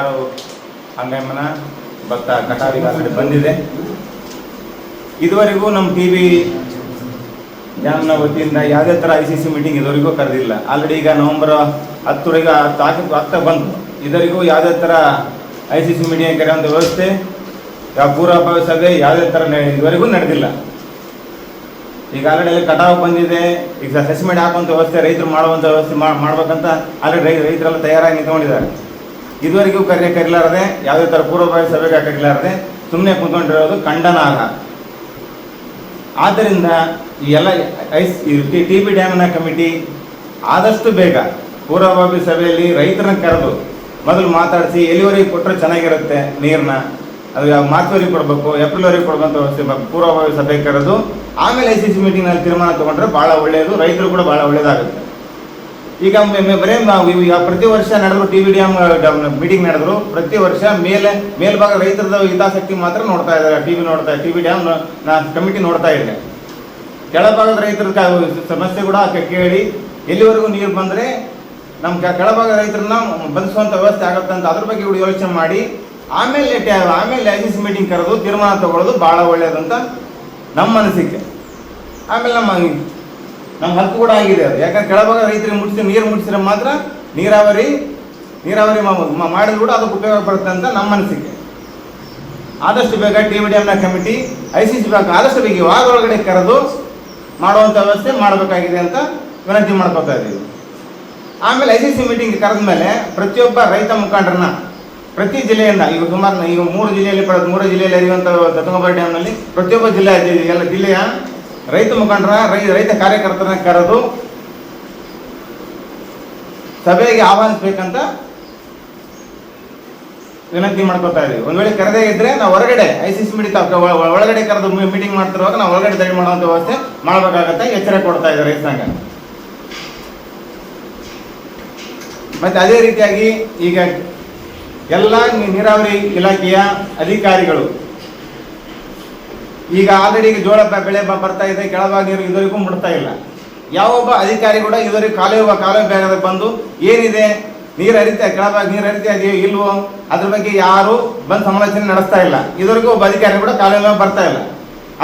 ಮುಂಗಾರು ಅಂಗಮ್ಮನ ಭಕ್ತ ಕಟಾವಿಗೆ ಬಂದಿದೆ. ಇದುವರೆಗೂ ನಮ್ಮ ಟಿ ವಿ ಡ್ಯಾಮ್ನ ವತಿಯಿಂದ ಯಾವುದೇ ಥರ ಐ ಸಿ ಸಿ ಮೀಟಿಂಗ್ ಇದುವರೆಗೂ ಕರೆದಿಲ್ಲ. ಆಲ್ರೆಡಿ ಈಗ ನವಂಬರ್ ಹತ್ತುವರೆಗೆ ಹತ್ತು ಹಾಕಿ ಹತ್ತ ಬಂತು. ಇದರಿಗೂ ಯಾವುದೇ ಥರ ಐ ಸಿ ಸಿ ಮೀಟಿಂಗ್ ಕರೆಯುವಂಥ ವ್ಯವಸ್ಥೆ ಯಾವ ಪೂರ್ವಭಾವಿ ಯಾವುದೇ ಥರ ಇದುವರೆಗೂ ನಡೆದಿಲ್ಲ. ಈಗ ಆಲ್ರೆಡಿ ಕಟಾವು ಬಂದಿದೆ. ಈಗ ಸಸ್ಮೆಂಟ್ ಹಾಕುವಂಥ ವ್ಯವಸ್ಥೆ, ರೈತರು ಮಾಡುವಂಥ ವ್ಯವಸ್ಥೆ ಮಾಡಬೇಕಂತ ಆಲ್ರೆಡಿ ರೈತರೆಲ್ಲ ತಯಾರಾಗಿ ನಿಂತ್ಕೊಂಡಿದ್ದಾರೆ. ಇದುವರೆಗೂ ಕರೆ ಕರೀಲಾರದೆ, ಯಾವುದೇ ಥರ ಪೂರ್ವಭಾವಿ ಸಭೆಗೆ ಕರೀಲಾರದೆ ಸುಮ್ಮನೆ ಕುಂತ್ಕೊಂಡಿರೋದು ಖಂಡನಾರ್ಹ ಆದ್ದರಿಂದ ಈ ಎಲ್ಲ ಐಸ್ ಟಿ ಬಿ ಡ್ಯಾಮ್ನ ಕಮಿಟಿ ಆದಷ್ಟು ಬೇಗ ಪೂರ್ವಭಾವಿ ಸಭೆಯಲ್ಲಿ ರೈತರನ್ನ ಕರೆದು ಮೊದಲು ಮಾತಾಡಿಸಿ, ಎಲ್ಲಿವರೆಗೆ ಕೊಟ್ಟರೆ ಚೆನ್ನಾಗಿರುತ್ತೆ ನೀರನ್ನ ಅದು ಯಾವ ಮಾರ್ಚ್ವರೆಗೆ ಕೊಡಬೇಕು, ಏಪ್ರಿಲ್ವರೆಗೆ ಕೊಡುವಂಥ ಪೂರ್ವಭಾವಿ ಸಭೆ ಕರೆದು, ಆಮೇಲೆ ಐ ಸಿ ಸಿ ಮೀಟಿಂಗ್ನಲ್ಲಿ ತೀರ್ಮಾನ ತೊಗೊಂಡ್ರೆ ಭಾಳ ಒಳ್ಳೆಯದು ರೈತರು ಕೂಡ ಭಾಳ ಒಳ್ಳೆಯದಾಗುತ್ತೆ ಈಗ ಬರೀ ನಾವು ಈಗ ಪ್ರತಿ ವರ್ಷ ನಡೆದ್ರು T V D M meeting ನಡೆದ್ರು. ಪ್ರತಿ ವರ್ಷ ಮೇಲೆ, ಮೇಲ್ಭಾಗ ರೈತರದ ಹಿತಾಸಕ್ತಿ ಮಾತ್ರ ನೋಡ್ತಾ ಇದ್ದಾರೆ. ಟಿ ವಿ ನೋಡ್ತಾ ಟಿ ವಿ ಡ್ಯಾಮ್ ನಾ ಕಮಿಟಿ ನೋಡ್ತಾ ಇದ್ದೆ ಕೆಳಭಾಗದ ರೈತರ ಸಮಸ್ಯೆ ಕೂಡ ಕೇಳಿ, ಎಲ್ಲಿವರೆಗೂ ನೀರು ಬಂದರೆ ನಮ್ಮ ಕೆಳಭಾಗದ ರೈತರನ್ನ ಬಂಧಿಸುವಂಥ ವ್ಯವಸ್ಥೆ ಆಗುತ್ತೆ ಅಂತ ಅದ್ರ ಬಗ್ಗೆ ಯೋಚನೆ ಮಾಡಿ, ಆಮೇಲೆ ಆಮೇಲೆ ಐ ಸಿ ಸಿ ಮೀಟಿಂಗ್ ಕರೆದು ತೀರ್ಮಾನ ತಗೊಳ್ಳೋದು ಭಾಳ ಒಳ್ಳೆಯದಂತ ನಮ್ಮ ಅನಿಸಿಕೆ. ಆಮೇಲೆ ನಮ್ಮ ನಮ್ಮ ಹಕ್ಕು ಕೂಡ ಆಗಿದೆ ಅದು. ಯಾಕಂದ್ರೆ ಕೆಳಭಾಗ ರೈತರಿಗೆ ಮುಟ್ಟಿಸಿ, ನೀರು ಮುಟ್ಟಿಸಿದ್ರೆ ಮಾತ್ರ ನೀರಾವರಿ ನೀರಾವರಿ ಮಾಡಿದ್ರು ಕೂಡ ಅದಕ್ಕೆ ಉಪಯೋಗ ಬರುತ್ತೆ ಅಂತ ನಮ್ಮ ಅನಿಸಿಕೆ. ಆದಷ್ಟು ಬೇಗ T V ಡ್ಯಾಮ್ನ committee, I C C bank ಆದಷ್ಟು ಬೇಗ ವಾರದೊಳಗಡೆ ಕರೆದು ಮಾಡುವಂಥ ವ್ಯವಸ್ಥೆ ಮಾಡಬೇಕಾಗಿದೆ ಅಂತ ವಿನಂತಿ ಮಾಡ್ಕೋತಾ ಇದ್ದೀವಿ. ಆಮೇಲೆ ಐ ಸಿ ಸಿ ಮೀಟಿಂಗ್ ಕರೆದ ಮೇಲೆ ಪ್ರತಿಯೊಬ್ಬ ರೈತ ಮುಖಂಡರನ್ನ ಪ್ರತಿ ಜಿಲ್ಲೆಯಿಂದ ಈಗ ಸುಮಾರು ಈಗ ಮೂರು ಜಿಲ್ಲೆಯಲ್ಲಿ ಮೂರು ಜಿಲ್ಲೆಯಲ್ಲಿ ಹರಿಯುವಂಥ ತುಂಗಭದ್ರಾ ಡ್ಯಾಮ್ನಲ್ಲಿ ಪ್ರತಿಯೊಬ್ಬ ಜಿಲ್ಲೆ ಎಲ್ಲ ಜಿಲ್ಲೆಯ ರೈತ ಮುಖಂಡರ ರೈತ ಕಾರ್ಯಕರ್ತರನ್ನ ಕರೆದು ಸಭೆಗೆ ಆಹ್ವಾನಿಸ್ಬೇಕಂತ ವಿನಂತಿ ಮಾಡ್ಕೊತಾ ಇದೀವಿ. ಒಂದ್ ವೇಳೆ ಕರೆದೇ ಇದ್ರೆ ನಾವು ಹೊರಗಡೆ, ಐ ಸಿ ಸಿ ಒಳಗಡೆ ಕರೆದು ಮೀಟಿಂಗ್ ಮಾಡ್ತಿರುವಾಗ ನಾವು ಒಳಗಡೆ ದಯ ಮಾಡುವಂತ ವ್ಯವಸ್ಥೆ ಮಾಡಬೇಕಾಗತ್ತೆ ಎಚ್ಚರ ಕೊಡ್ತಾ ಇದೆ ರೈತ ಸಂಘ. ಮತ್ತೆ ಅದೇ ರೀತಿಯಾಗಿ ಈಗ ಎಲ್ಲ ನೀರಾವರಿ ಇಲಾಖೆಯ ಅಧಿಕಾರಿಗಳು ಈಗ ಆಲ್ರೆಡಿ ಈಗ ಜೋಳ ಬೆಳೆ ಬರ್ತಾ ಇದೆ, ಕೆಳಭಾಗ ನೀರು ಇದುವರೆಗೂ ಮುಟ್ತಾ ಇಲ್ಲ. ಯಾವೊಬ್ಬ ಅಧಿಕಾರಿ ಕೂಡ ಇದುವರೆಗೂ ಕಾಲುವೆ ಕಾಲುವೆ ಬ್ಯಾಗದ ಬಂದು ಏನಿದೆ? ನೀರು ಹರಿತಾ ಕೆಳಭಾಗ ನೀರು ಹರಿತಾ ಇದೆಯೋ ಇಲ್ವೋ? ಅದ್ರ ಬಗ್ಗೆ ಯಾರು ಬಂದು ಸಮಾಲೋಚನೆ ನಡೆಸ್ತಾ ಇಲ್ಲ. ಇದುವರೆಗೂ ಒಬ್ಬ ಅಧಿಕಾರಿ ಕೂಡ ಕಾಲುವೆ ಬರ್ತಾ ಇಲ್ಲ.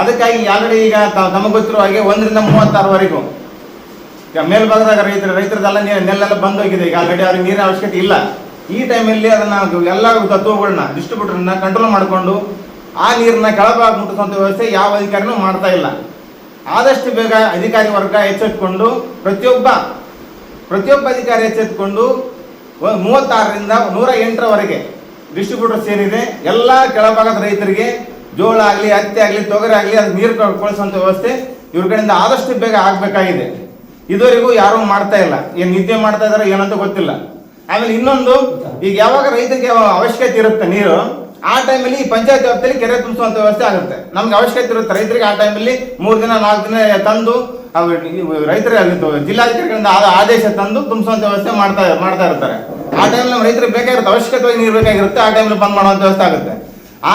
ಅದಕ್ಕಾಗಿ ಆಲ್ರೆಡಿ ಈಗ ನಮಗೆ ಗೊತ್ತಿರೋ ಹಾಗೆ ಒಂದರಿಂದ ಮೂವತ್ತಾರವರೆಗೂ. ಮೇಲ್ಭಾಗದಾಗ ರೈತರು ರೈತರದೆಲ್ಲ ನೀರು ನೆಲ್ಲೆಲ್ಲ ಬಂದೋಗಿದೆ. ಈಗ ಆಲ್ರೆಡಿ ಅವ್ರಿಗೆ ನೀರಿನ ಅವಶ್ಯಕತೆ ಇಲ್ಲ. ಈ ಟೈಮಲ್ಲಿ ಅದನ್ನು ಎಲ್ಲ ತತ್ವಗಳನ್ನ ಡಿಸ್ಟ್ರಿಬ್ಯೂಟರ್ನ ಕಂಟ್ರೋಲ್ ಮಾಡಿಕೊಂಡು ಆ ನೀರನ್ನ ಕೆಳಭಾಗ ಮುಟ್ಟಿಸುವಂಥ ವ್ಯವಸ್ಥೆ ಯಾವ ಅಧಿಕಾರಿನೂ ಮಾಡ್ತಾ ಇಲ್ಲ. ಆದಷ್ಟು ಬೇಗ ಅಧಿಕಾರಿ ವರ್ಗ ಎಚ್ಚೆತ್ತುಕೊಂಡು ಪ್ರತಿಯೊಬ್ಬ ಪ್ರತಿಯೊಬ್ಬ ಅಧಿಕಾರಿ ಎಚ್ಚೆತ್ತುಕೊಂಡು ಮೂವತ್ತಾರರಿಂದ ನೂರ ಎಂಟರವರೆಗೆ ಡಿಸ್ಟ್ರಿಬ್ಯೂಟರ್ ಸೇರಿದೆ. ಎಲ್ಲ ಕೆಳಭಾಗದ ರೈತರಿಗೆ ಜೋಳ ಆಗಲಿ, ಹತ್ತಿ ಆಗಲಿ, ತೊಗರಿ ಆಗಲಿ ಅದು ನೀರು ಕೊಳಿಸುವಂಥ ವ್ಯವಸ್ಥೆ ಇವ್ರ ಕಡೆಯಿಂದ ಆದಷ್ಟು ಬೇಗ ಆಗಬೇಕಾಗಿದೆ. ಇದುವರೆಗೂ ಯಾರೂ ಮಾಡ್ತಾ ಇಲ್ಲ. ಏನು ನಿದ್ದೆ ಮಾಡ್ತಾ ಇದಾರೆ ಏನಂತ ಗೊತ್ತಿಲ್ಲ. ಆಮೇಲೆ ಇನ್ನೊಂದು, ಈಗ ಯಾವಾಗ ರೈತರಿಗೆ ಅವಶ್ಯಕತೆ ಇರುತ್ತೆ ನೀರು ಆ ಟೈಮಲ್ಲಿ ಈ ಪಂಚಾಯತ್ ವ್ಯಾಪ್ತಿಯಲ್ಲಿ ಕೆರೆ ತುಂಬಿಸುವಂತ ವ್ಯವಸ್ಥೆ ಆಗುತ್ತೆ. ನಮ್ಗೆ ಅವಶ್ಯಕತೆ ಇರುತ್ತೆ. ರೈತರಿಗೆ ಆ ಟೈಮಲ್ಲಿ ಮೂರು ದಿನ, ನಾಲ್ಕು ದಿನ ತಂದು ರೈತರ ಜಿಲ್ಲಾಧಿಕಾರಿಗಳಿಂದ ಆದೇಶ ತಂದು ತುಂಬಿಸುವಂತ ವ್ಯವಸ್ಥೆ ಮಾಡ್ತಾ ಮಾಡ್ತಾ ಇರ್ತಾರೆ. ಆ ಟೈಮಲ್ಲಿ ನಮ್ಮ ರೈತರಿಗೆ ಬೇಕಾಗಿರುತ್ತೆ, ಅವಶ್ಯಕತೆವಾಗಿ ನೀರು ಬೇಕಾಗಿರುತ್ತೆ, ಆ ಟೈಮಲ್ಲಿ ಬಂದ್ ಮಾಡುವಂತ ವ್ಯವಸ್ಥೆ ಆಗುತ್ತೆ.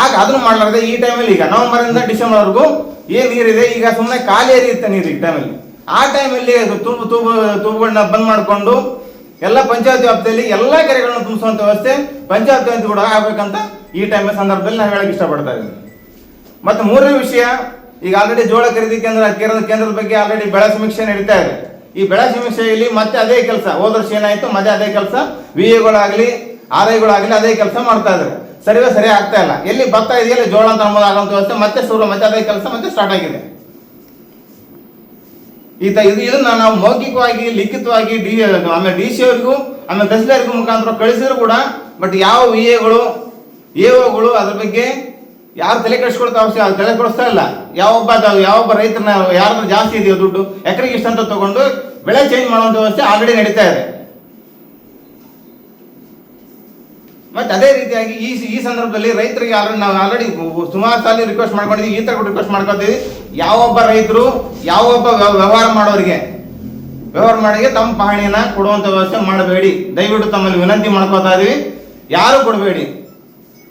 ಆಗ ಅದನ್ನು ಮಾಡಲಾರ್ದೆ ಈ ಟೈಮಲ್ಲಿ ಈಗ ನವೆಂಬರ್ ಇಂದ ಡಿಸೆಂಬರ್ ವರೆಗೂ ಏನ್ ನೀರಿದೆ? ಈಗ ಸುಮ್ಮನೆ ಖಾಲಿ ಹರಿಯುತ್ತೆ ನೀರು ಈ ಟೈಮಲ್ಲಿ ಆ ಟೈಮಲ್ಲಿ ತೂಬು ತೂಬು ತೂಬುಗಳನ್ನ ಬಂದ್ ಮಾಡಿಕೊಂಡು ಎಲ್ಲ ಪಂಚಾಯತ್ ವ್ಯಾಪ್ತಿಯಲ್ಲಿ ಎಲ್ಲ ಕೆರೆಗಳನ್ನು ತುಂಬಿಸುವಂತ ವ್ಯವಸ್ಥೆ ಪಂಚಾಯತ್ ವ್ಯಾಪ್ತಿ ಕೂಡ ಆಗಬೇಕಂತ ಈ ಟೈಮ್ ಸಂದರ್ಭದಲ್ಲಿ ನಾನು ಹೇಳಕ್ ಇಷ್ಟಪಡ್ತಾ ಇದ್ದೀನಿ ಮತ್ತೆ ಮೂರನೇ ವಿಷಯ, ಈಗ ಆಲ್ರೆಡಿ ಜೋಳ ಖರೀದಿ ಕೇಂದ್ರ ಕೇಂದ್ರ ಕೇಂದ್ರದ ಬಗ್ಗೆ ಆಲ್ರೆಡಿ ಬೆಳೆ ಸಮೀಕ್ಷೆ ನಡೀತಾ ಇದೆ. ಈ ಬೆಳೆ ಸಮೀಕ್ಷೆಯಲ್ಲಿ ಮತ್ತೆ ಅದೇ ಕೆಲಸ, ಹೋದ ವರ್ಷ ಏನಾಯ್ತು, ಮತ್ತೆ ಅದೇ ಕೆಲಸ ವಿ ಎಗಳಾಗಲಿ ಆರ್ ಐಗಳಾಗಲಿ ಅದೇ ಕೆಲಸ ಮಾಡ್ತಾ ಇದ್ದಾರೆ. ಸರಿವೇ ಸರಿ ಆಗ್ತಾ ಇಲ್ಲ. ಎಲ್ಲಿ ಬರ್ತಾ ಇದೆಯಲ್ಲ ಜೋಳ ಅಂತ ನಮ್ಮದು ವ್ಯವಸ್ಥೆ ಮತ್ತೆ ಶುರು, ಮತ್ತೆ ಅದೇ ಕೆಲಸ ಮತ್ತೆ ಸ್ಟಾರ್ಟ್ ಆಗಿದೆ. ಈತ ಇದು ಇದನ್ನ ನಾವು ಮೌಖಿಕವಾಗಿ, ಲಿಖಿತವಾಗಿ ಡಿ ಆಮೇಲೆ ಡಿ ಸಿ ಅವರಿಗೂ, ಆಮೇಲೆ ತಹಸೀಲ್ದಾರ್ಗೂ ಮುಖಾಂತರ ಕಳಿಸಿದ್ರು ಕೂಡ ಬಟ್ ಯಾವ ವಿ ಎಗಳು ಎಒಗಳು ಅದ್ರ ಬಗ್ಗೆ ಯಾರು ತಲೆ ಕೆಡಿಸ್ಕೊಳ್ತಾ ಅವಶ್ಯ ತಲೆ ಕೊಡಿಸ್ತಾ ಇಲ್ಲ. ಯಾವೊಬ್ಬ ಯಾವೊಬ್ಬ ರೈತರನ್ನ ಯಾರನ್ನ ಜಾಸ್ತಿ ಇದೆಯೋ ದುಡ್ಡು, ಎಕರೆಗೆ ಇಷ್ಟಂತ ತಗೊಂಡು ಬೆಳೆ ಚೇಂಜ್ ಮಾಡುವಂತ ವ್ಯವಸ್ಥೆ ಆಲ್ರೆಡಿ ನಡೀತಾ ಇದೆ. ಮತ್ತೆ ಅದೇ ರೀತಿಯಾಗಿ ಈ ಈ ಸಂದರ್ಭದಲ್ಲಿ ರೈತರಿಗೆ ಆಲ್ರೆಡಿ ನಾವು ಆಲ್ರೆಡಿ ಸುಮಾರು ಸಾಲಿ ರಿಕ್ವೆಸ್ಟ್ ಮಾಡ್ಕೊಂಡಿದ್ದೀವಿ ಈ ತರ ರಿಕ್ವೆಸ್ಟ್ ಮಾಡ್ಕೊತೀವಿ ಯಾವೊಬ್ಬ ರೈತರು, ಯಾವೊಬ್ಬ ವ್ಯ- ವ್ಯವಹಾರ ಮಾಡೋರಿಗೆ, ವ್ಯವಹಾರ ಮಾಡಿಗೆ ತಮ್ಮ ಪಹಣಿನ ಕೊಡುವಂತ ವ್ಯವಸ್ಥೆ ಮಾಡಬೇಡಿ. ದಯವಿಟ್ಟು ತಮ್ಮಲ್ಲಿ ವಿನಂತಿ ಮಾಡ್ಕೋತಾ ಇದೀವಿ. ಯಾರು ಕೊಡಬೇಡಿ?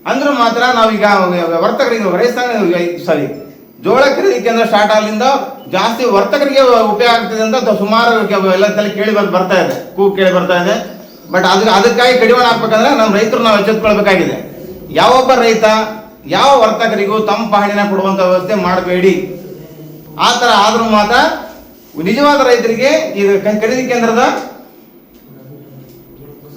ಅಂದ್ರೂ ಮಾತ್ರ ನಾವೀಗ ವರ್ತಕರಿಗೆ ರೈತ ಸಾರಿ ಜೋಳ ಖರೀದಿ ಕೇಂದ್ರ ಸ್ಟಾರ್ಟ್ ಆಗಲಿಂದ ಜಾಸ್ತಿ ವರ್ತಕರಿಗೆ ಉಪಯೋಗ ಆಗ್ತದೆ ಅಂತ ಸುಮಾರು ಎಲ್ಲ ತಲೆ ಕೇಳಿ ಬಂದು ಬರ್ತಾ ಇದೆ ಕೂ ಕೇಳಿ ಬರ್ತಾ ಇದೆ. ಬಟ್ ಅದ್ ಅದಕ್ಕಾಗಿ ಕಡಿವಾಣ ಹಾಕ್ಬೇಕಂದ್ರೆ ನಮ್ಮ ರೈತರು ನಾವು ಎಚ್ಚೆತ್ಕೊಳ್ಬೇಕಾಗಿದೆ. ಯಾವೊಬ್ಬ ರೈತ, ಯಾವ ವರ್ತಕರಿಗೂ ತಮ್ಮ ಪಹಣಿನ ಕೊಡುವಂತ ವ್ಯವಸ್ಥೆ ಮಾಡಬೇಡಿ. ಆ ಥರ ಆದ್ರೂ ಮಾತ್ರ ನಿಜವಾದ ರೈತರಿಗೆ ಈಗ ಖರೀದಿ ಕೇಂದ್ರದ